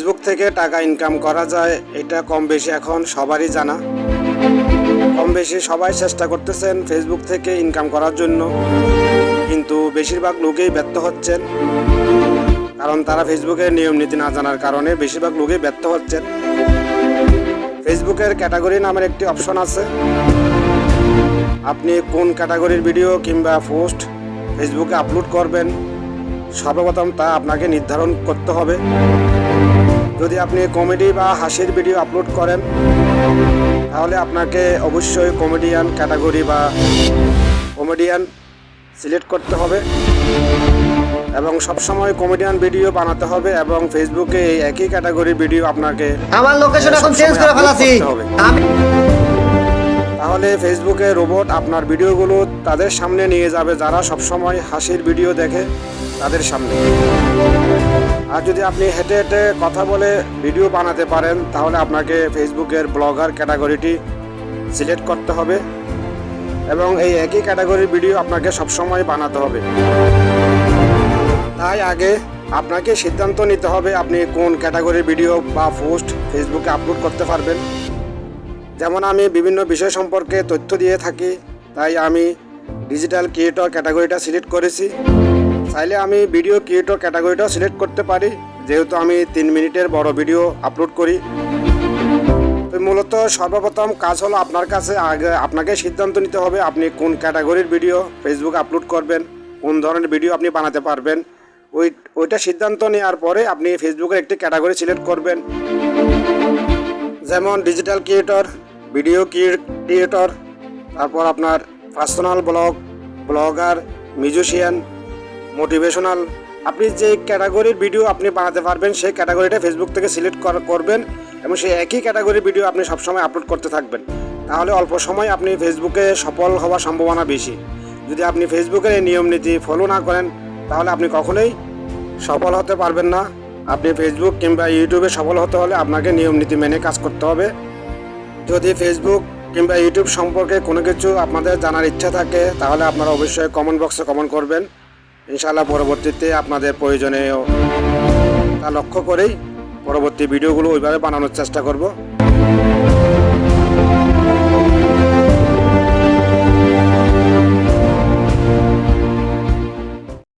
থেকে টাকা ইনকাম করা যায়, এটা কম বেশি এখন সবারই জানা। কম বেশি সবাই চেষ্টা করতেছেন ফেসবুক থেকে ইনকাম করার জন্য। কিন্তু বেশিরভাগ লোকেই ব্যর্থ হচ্ছেন। কারণ তারা ফেসবুকের নিয়ম নীতি না জানার কারণে বেশিরভাগ লোকেই ব্যর্থ হচ্ছেন। ফেসবুকের ক্যাটাগরি নামের একটি অপশন আছে। আপনি কোন ক্যাটাগরির ভিডিও কিংবা পোস্ট ফেসবুকে আপলোড করবেন সর্বপ্রথম তা আপনাকে নির্ধারণ করতে হবে। যদি আপনি কমেডি বা হাসির ভিডিও আপলোড করেন তাহলে আপনাকে অবশ্যই কমেডিয়ান ক্যাটাগরি বা কমেডিয়ান সিলেক্ট করতে হবে এবং সবসময় কমেডিয়ান ভিডিও বানাতে হবে এবং ফেসবুকে এই একই ক্যাটাগরির ভিডিও আপনাকে আমার লোকেশন এখন চেঞ্জ করে ফেলাছি। তাহলে ফেসবুকে রোবট আপনার ভিডিওগুলো তাদের সামনে নিয়ে যাবে যারা সবসময় হাসির ভিডিও দেখে। তাদের সামনে। আর যদি আপনি হেঁটে হেঁটে কথা বলে ভিডিও বানাতে পারেন, তাহলে আপনাকে ফেসবুকের ব্লগার ক্যাটাগরিটি সিলেক্ট করতে হবে এবং এই একই ক্যাটাগরির ভিডিও আপনাকে সবসময় বানাতে হবে। তাই আগে আপনাকে সিদ্ধান্ত নিতে হবে আপনি কোন ক্যাটাগরির ভিডিও বা পোস্ট ফেসবুকে আপলোড করতে পারবেন। যেমন আমি বিভিন্ন বিষয় সম্পর্কে তথ্য দিয়ে থাকি, তাই আমি ডিজিটাল ক্রিয়েটর ক্যাটাগরিটা সিলেক্ট করেছি। চাইলে আমি ভিডিও ক্রিয়েটর ক্যাটাগরিটাও সিলেক্ট করতে পারি, যেহেতু আমি তিন মিনিটের বড় ভিডিও আপলোড করি। তো মূলত সর্বপ্রথম কাজ হলো আপনার কাছে আগে আপনাকে সিদ্ধান্ত নিতে হবে আপনি কোন ক্যাটাগরির ভিডিও ফেসবুকে আপলোড করবেন, কোন ধরনের ভিডিও আপনি বানাতে পারবেন। ওই, ওইটা সিদ্ধান্ত নেওয়ার পরে আপনি ফেসবুকের একটি ক্যাটাগরি সিলেক্ট করবেন। যেমন ডিজিটাল ক্রিয়েটর ভিডিও ক্রিয়েটর তারপর আপনার personal blog blogger musician motivational. আপনি যে ক্যাটাগরির ভিডিও আপনি বানাতে পারবেন, সেই ক্যাটাগরিটা ফেসবুক থেকে সিলেক্ট করবেন এবং সেই একই ক্যাটাগরির ভিডিও আপনি সবসময় আপলোড করতে থাকবেন। তাহলে অল্প সময় আপনি ফেসবুকে সফল হওয়ার সম্ভাবনা বেশি। যদি আপনি ফেসবুকের এই নিয়ম নীতি ফলো না করেন, তাহলে আপনি কখনোই সফল হতে পারবেন না। আপনি ফেসবুক কিংবা ইউটিউবে সফল হতে হলে আপনাকে নিয়ম নীতি মেনে কাজ করতে হবে। যদি ফেসবুক কিংবা ইউটিউব সম্পর্কে কোনো কিছু আপনাদের জানার ইচ্ছা থাকে, তাহলে আপনারা অবশ্যই কমেন্ট বক্সে কমেন্ট করবেন। ইনশাআল্লাহ পরবর্তীতে আপনাদের প্রয়োজনীয় তা লক্ষ্য করেই পরবর্তী ভিডিওগুলো ওইভাবে বানানোর চেষ্টা করব।